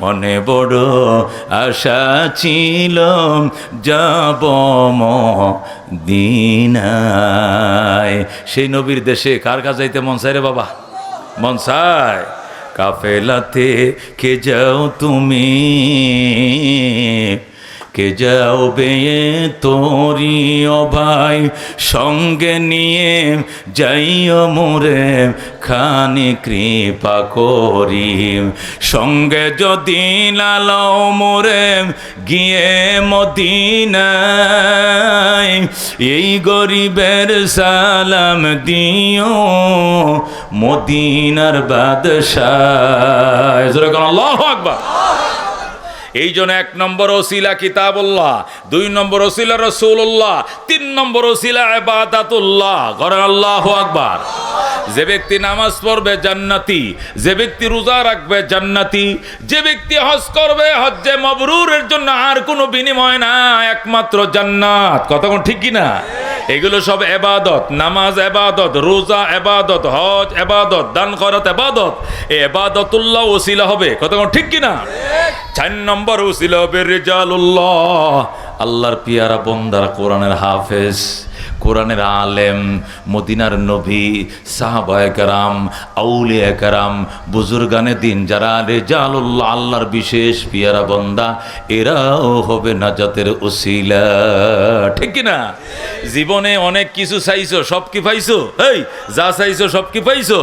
মনে বড় আশা ছিল, যাব দিনায়। সেই নবীর দেশে কার কাছে যাইতে মন চায় রে বাবা? মন চায় কাফেলাতে কে যাও তুমি। কে যাও বেয়ে তোরি ভাই, সঙ্গে নিয়ে যাইও মোরে, খানি কৃপা করি। সঙ্গে যদি লালাও মোরে, গিয়ে মদিনায় এই গরিবের সালাম দিও, মদিনার বাদশাহ আকবার। এই জন্য এক নম্বর ওসিলা কিতাবুল্লাহ, দুই নম্বর ওসিলা রসুল্লাহ তিন নম্বর ওসিলা এবাদাতুল্লাহ করেন আল্লাহ আকবার। যে ব্যক্তি নামাজ পড়বে জান্নাতি, যে ব্যক্তি রোজা রাখবে জান্নাতি, যে ব্যক্তি হজ করবে হজ্জে মবরুরের জন্য আর কোনো বিনিময় না একমাত্র জান্নাত। কতক্ষণ ঠিক কি না এগুলো সব এবাদত, নামাজ এবাদত, রোজা এবাদত, হজ এবাদত, দান করাত এবাদত। এই এবাদতুল্লাহ ওসিলা হবে। কতক্ষণ ঠিক কি না চার নম্বর উসিল হবে রেজালুল্লাহ। আল্লাহর পিয়ারা বন্দারা কোরআনের হাফেজ, কোরআনের আলেম, মদিনার নবী, সাহাবায় কারাম, আউলিয়া কারাম, বুজুর্গানে দিন যারা রেজালুল্লাহ, আল্লাহর বিশেষ পিয়ারা বন্দা, এরাও হবে নাজাতের উসিলা ঠিক কি না জীবনে অনেক কিছু চাইছো, সব কি পাইছো? এই যা চাইছো, সব কি পাইছো?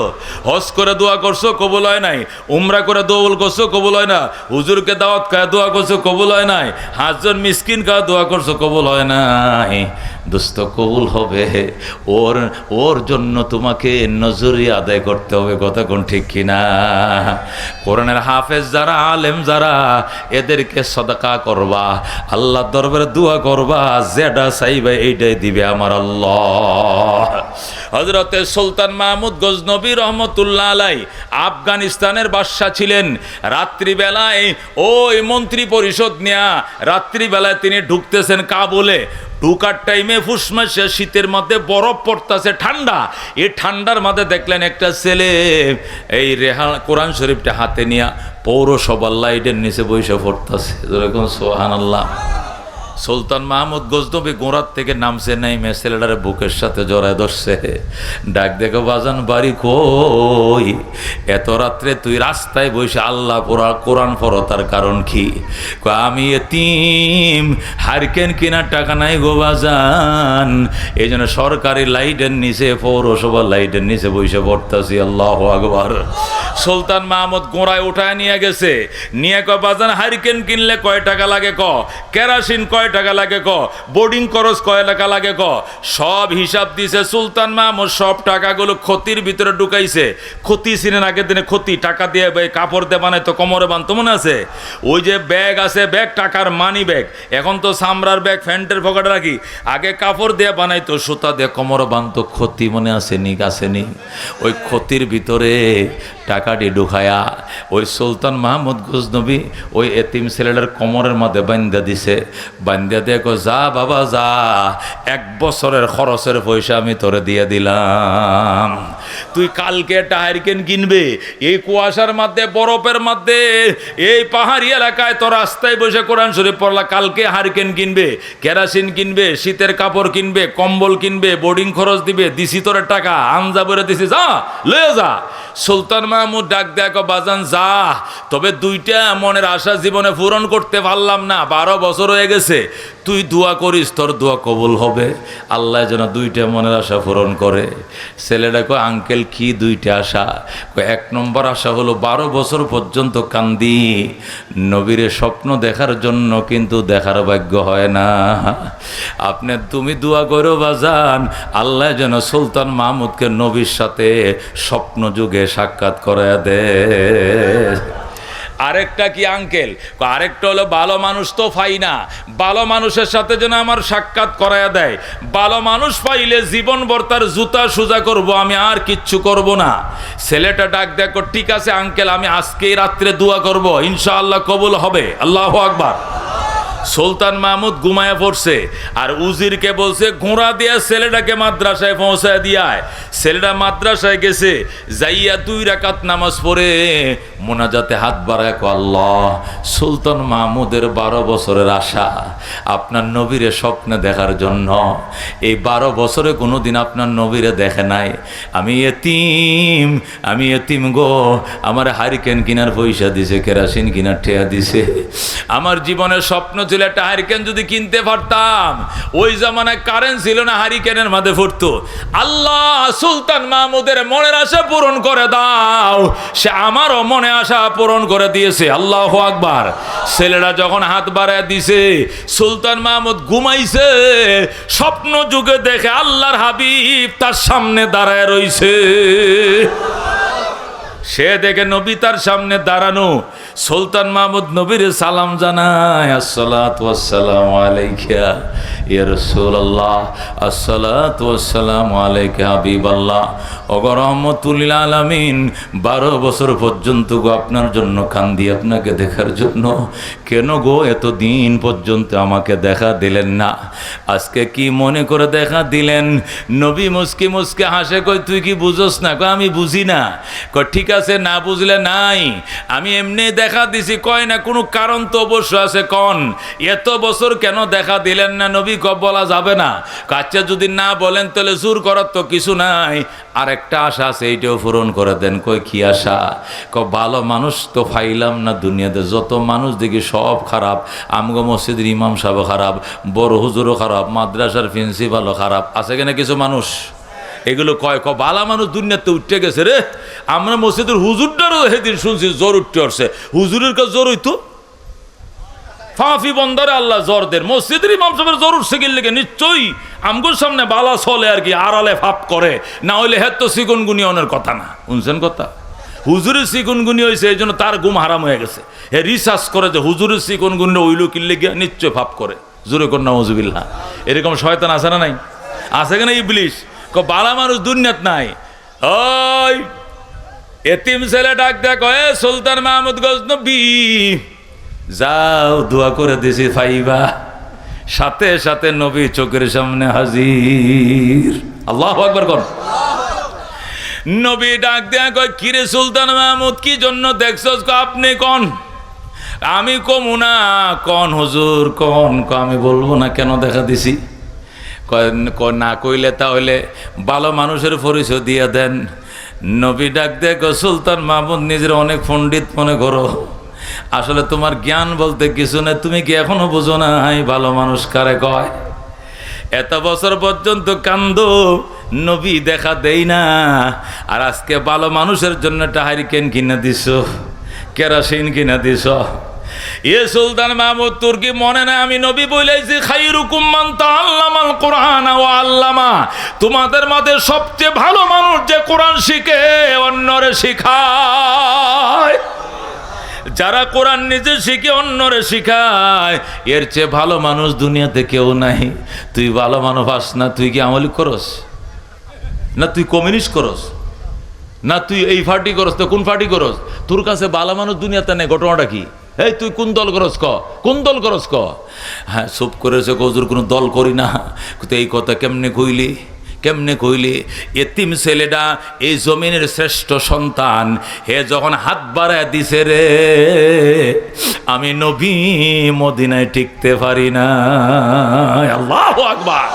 হজ করে দোয়া করছ, কবুল হয় নাই। উমরা করে দোল করছ, কবুল হয় না। হুজুরকে দাওয়াত খায় দোয়া করছ, কবুল হয় নাই। হাজজন মিসকিন কা দোয়া করছ, কবুল হয় নাই। দোস্ত, কবুল হবে। ওর ওর জন্য তোমাকে নজরি আদায় করতে হবে, কথা কোন ঠিক কিনা? কোরআনের হাফেজ যারা, আলেম যারা, এদেরকে সদাকা করবা। আল্লাহ দরবারে দোয়া করবা যেটা চাইবে, এইটাই দিবে আমার আল্লাহ। হজরতে সুলতান মাহমুদ গজনবী রহমতুল্লাহ আলাই আফগানিস্তানের বাদশাহ ছিলেন। রাত্রিবেলায় ওই মন্ত্রী পরিষদ নেয়া রাত্রিবেলায় তিনি ঢুকতেছেন কাবুলে। ঢুকার টাইমে ফুসমাসে শীতের মধ্যে বরফ পড়তেছে ঠান্ডা। এই ঠান্ডার মধ্যে দেখলেন একটা ছেলে, এই রেহা কোরআন শরীফটা হাতে নিয়ে পৌরসভার লাইটের নিচে বসে পড়তেছে। যেরকম সোহান আল্লাহ সুলতান মাহমুদ গজনবী গোড়ার থেকে নামছে নাই ছেলেটারে বুকের সাথে জড়ায় ধরছে। ডাক দেখো, বাজান, বাড়ি কই? এত রাত্রে তুই রাস্তায় বসে আল্লাহ পোড়া কোরআন পড়ো, তার কারণ কি? আমি এতিম, হারকেন কেনার টাকা নাই গো বাজান। এই জন্য সরকারি লাইটের নিচে, পৌরসভা লাইটের নিচে বসে পড়তাছি, আল্লাহ আকবার। সুলতান মাহমুদ গোড়ায় উঠায় নিয়ে গেছে। নিয়ে ক বাজান, হারিকেন কিনলে কয় টাকা লাগে ক? কেরাসিন কয় টাকা লাগে ক? বোর্ডিং খরচ কয় টাকা লাগে ক? সব হিসাব দিছে সুলতান মাহমুদ সব টাকাগুলো ক্ষতির ভিতরে ঢুকাইছে। ক্ষতি ছিলেন আগের দিনে ক্ষতি, টাকা দিয়ে কাপড় দিয়ে বানাইতো, কোমরে বানতো, মনে আছে? ওই যে ব্যাগ আছে ব্যাগ টাকার মানি ব্যাগ এখন তো সামরার ব্যাগ ফ্যান্টের পকেটে রাখি। আগে কাপড় দিয়ে বানাইতো, সুতা দিয়ে কোমরে বানতো, ক্ষতি মনে আসেনি আসেনি। ওই ক্ষতির ভিতরে টাকাটি ঢুকায়া ওই সুলতান মাহমুদ গুজনবী ওই এতিম ছেলেটার কোমরের মধ্যে বান্দা দিছে। বান্দা বান্ধা কো যা বাবা, যা, এক বছরের খরচের পয়সা আমি তোরে দিয়ে দিলাম। তুই কালকে একটা হারিকেন কিনবে? এই কুয়াশার মধ্যে, বরফের মধ্যে, এই পাহাড়ি এলাকায় তো রাস্তায় বসে কোরআন শরীফ পড়লা। কালকে হারিকেন কিনবে, কেরাসিন কিনবে, শীতের কাপড় কিনবে, কম্বল কিনবে, বোর্ডিং খরচ দিবে, দিছি তোর টাকা আনজা বলে দিছি, যা, লয়ে যা। সুলতান মাহমুদ ডাক দেখো বাজান, যা, তবে দুইটা মনের আশা জীবনে পূরণ করতে পারলাম না, বারো বছর হয়ে গেছে। তুই দোয়া করিস, তোর দোয়া কবুল হবে। আল্লাহ যেন দুইটা মনের আশা পূরণ করে। ছেলেটা কয় আঙ্কেল, কি দুইটা আশা? এক নম্বর আশা হলো বারো বছর পর্যন্ত কান্দি। নবীরে স্বপ্ন দেখার জন্য কিন্তু দেখার ভাগ্য হয় না। আপনি, তুমি দোয়া করো বাজান আল্লাহ যেন সুলতান মাহমুদকে নবীর সাথে স্বপ্ন যুগে সাক্ষাৎ করে দে আরেকটা কি আঙ্কেল আরেকটা হলো, ভালো মানুষ তো পাই না। ভালো মানুষের সাথে যেন আমার সাক্ষাৎ করায়া দেয়। ভালো মানুষ পাইলে জীবন বর্তার জুতা সোজা করব, আমি আর কিচ্ছু করব না। ছেলেটা ডাক দেখো ঠিক আছে আঙ্কেল আমি আজকেই রাত্রে দোয়া করব। ইনশাআল্লাহ কবুল হবে। আল্লাহ আকবার। সুলতান মাহমুদ ঘুমায় পড়ছে, আর উজিরকে বলছে, ঘোড়া দিয়ে ছেলেটাকে মাদ্রাসায় পৌঁছায় দিয়ায়। ছেলেটা মাদ্রাসায় গেছে, যাইয়া দুই রাকাত নামাজ পড়ে, মোনাজাতে হাত বাড়ায় কো আল্লাহ, সুলতান মাহমুদের বারো বছরের আশা আপনার নবীরে স্বপ্নে দেখার জন্য। এই বারো বছরে কোনোদিন আপনার নবীরে দেখে নাই। আমি এতিম আমি এতিম গো, আমার হারিকেন কিনার পয়সা দিছে, কেরাসিন কিনার ঠেয়া দিছে। আমার জীবনের স্বপ্ন ছিল একটা হারিকেন যদি কিনতে পারতাম, ওই জামানায় কারেন্ট ছিল না হারিকেনের মাঝে ফুটতো। আল্লাহ সুলতান মাহমুদের মনের আশা পূরণ করে দাও। সে আমারও মনে আশা পূরণ করে দিয়েছে। আল্লাহ আকবার। ছেলেরা যখন হাত বাড়ায় দিছে, সুলতান মাহমুদ ঘুমাইছে, স্বপ্ন যুগে দেখে আল্লাহর হাবিব তার সামনে দাঁড়ায় রইছে। সে দেখে নবী তার সামনে দাঁড়ানো। সুলতান মাহমুদ নবীর সালাম জানায় আলামিন, বারো বছর পর্যন্ত গো আপনার জন্য কান্দি আপনাকে দেখার জন্য। কেন গো এত দিন পর্যন্ত আমাকে দেখা দিলেন না? আজকে কি মনে করে দেখা দিলেন? নবী মুসকি মুসকে হাসে, কই, তুই কি বুঝোস না? কয়, আমি বুঝি না। কয়, ঠিক আছে, না বুঝলে নাই। আমি এমনি দেখা দিছি, কয় না, কোনো কারণ তো অবশ্য আছে, কন। এত বছর কেন দেখা দিলেন না, নবী কব বলা যাবে না। কাচ্চা যদি না বলেন, তাহলে জোর করার তো কিছু নাই। আর একটা আশা আছে, এইটাও পূরণ করে দেন। কই কি আশা? ক, ভালো মানুষ তো ফাইলাম না দুনিয়াতে। যত মানুষ দেখি সব খারাপ। আমগো মসজিদের ইমাম সাহেব খারাপ, বড় হুজুরও খারাপ, মাদ্রাসার প্রিন্সিপালও খারাপ। আছে কিনা কিছু মানুষ? এগুলো কয় ক বালা মানুষ দুনিয়াতে উঠতে গেছে রে। আমরা মসজিদের হুজুরটারও সেদিন শুনছি জ্বর উঠতে আসছে। হুজুরের কাছে জ্বর হইতো? ফাঁফি বন্দরে আল্লাহ জ্বর দেন। মসজিদের ইমাম সাহেবের জ্বর উঠছে গেলে নিশ্চয়ই আমগুর সামনে বালা চলে আর কি, আড়ালে ফাপ করে। না হইলে হের তো সিগুন গুনিয়নের কথা না। শুনছেন কথা? হুজুরের সিগুন গুনি হয়েছে এই জন্য তার গুম হারাম হয়ে গেছে। হে রিসার্চ করে যে হুজুরের সিগুন গুনি ওইল কিনলে গিয়ে নিশ্চয় ফাপ করে। জোরে কন্যা মজুবিল্লা এরকম শয়তান আছে না নাই? আছে কেন ইবলিশ? ক, বালা মানুষ দুনিয়াত নাই। ওই, এতিম ছেলে ডাক দেখ এ সুলতান মাহমুদ গজনবী যাও দোয়া করে দিছি ফাইবা। সাথে সাথে নবী চোখের সামনে হাজির। আল্লাহ একবার কর। নবী ডাক দেয়া কয়, কিরে সুলতান মাহমুদ, কি জন্য দেখছস আপনি কন? আমি কমু না, কন হুজুর, কন? আমি বলব না, কেন দেখা দিছি? না কইলে তাহলে ভালো মানুষের পরিচয় দিয়ে দেন। নবী ডাক দেখ সুলতান মাহমুদ, নিজের অনেক পণ্ডিত মনে করো। আসলে তোমার জ্ঞান বলতে কিছু নেই, তুমি কি এখনও বুঝো না ভালো মানুষ কারে কয়? এত বছর পর্যন্ত কান্দ, নবী দেখা দেই না। আর আজকে ভালো মানুষের জন্য একটা হারিকেন কিনে দিছ, কেরাসিন কিনে দিছ। এ সুলতান মাহমুদ, তোর কি মনে না আমি নবী বলেছি, খাইরুকুম মান তাআল্লামাল কোরআন ও আল্লামা, তোমাদের মধ্যে সবচেয়ে ভালো মানুষ যে কোরআন শিখে, অন্যরে শিখায়। যারা কোরআন নিজে শিখে, অন্যরে শিখায়, এর চেয়ে ভালো মানুষ দুনিয়াতে কেউ নাই। তুই ভালো মানুষ পাস না, তুই কি আমলি করস? না তুই কমিউনিস্ট করস? না তুই এই পার্টি করস, তো কোন পার্টি করস? তোর কাছে ভালো মানুষ দুনিয়াতে নেই, ঘটনাটা কি? এই, তুই কোন দল করস ক? কোন দল করস ক? হ্যাঁ চুপ করেছে কজুর কোনো দল করি না। কিন্তু এই কথা কেমনে কইলি? কেমনে কইলি? এতিম ছেলেটা এই জমিনের শ্রেষ্ঠ সন্তান। হে যখন হাত বাড়ায় দিছে রে, আমি নবী মদিনায় টিকতে পারি না। আল্লাহ আকবার।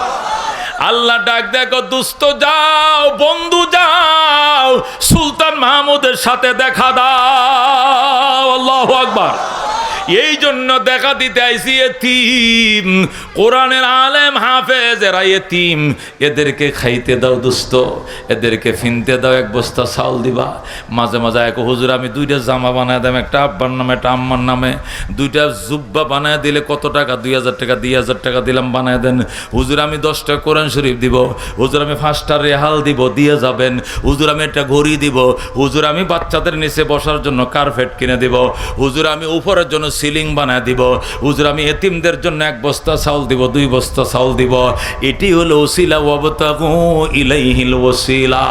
আল্লাহ ডাক দেখো দুস্থ যাও, বন্ধু যাও। সুলতান মাহমুদের সাথে দেখা দাও। আল্লাহ আকবার। এই জন্য দেখা দিতে আইসি এতিম। কোরআনের আলেম হাফেজ, এরা এতিম। এদেরকে খাইতে দাও দুস্থ এদেরকে ফিনতে দাও এক বস্তা চাউল দিবা। মাঝে মাঝে এক হুজুর, আমি দুইটা জামা বানায় দাম একটা আব্বার নামে, একটা আম্মার নামে। দুইটা জুব্বা বানায় দিলে কত টাকা? দুই হাজার টাকা, দুই হাজার টাকা দিলাম, বানায় দেন। হুজুর, আমি দশটা কোরআন শরীফ দিব। হুজুর, আমি পাঁচটা রেহাল দিব, দিয়ে যাবেন। হুজুর, আমি একটা ঘড়ি দিব। হুজুর, আমি বাচ্চাদের নিচে বসার জন্য কার্পেট কিনে দিব। হুজুর, আমি উপরের জন্য সিলিং বানায় দিব। হুজুর, আমি এতিমদের জন্য এক বস্তা চাউল দিব, দুই বস্তা চাউল দিব। এটি হলো ওসিলা, ওয়াবতাগু ইলাইহিল ওসিলা।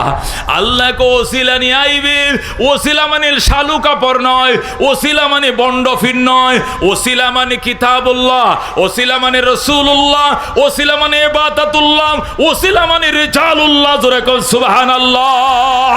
আল্লাহকে ওসিলা নিয়ে আইবে। ওসিলা মানে শালু কাপড় নয়, ওসিলা মানে বন্ডফির নয়, ওসিলা মানে কিতাবুল্লাহ, ওসিলা মানে রসুল্লাহ ওসিলা মানে এবাদাতুল্লাহ ওসিলা মানে রেজালুল্লাহ, জোরে কল সুবহানাল্লাহ।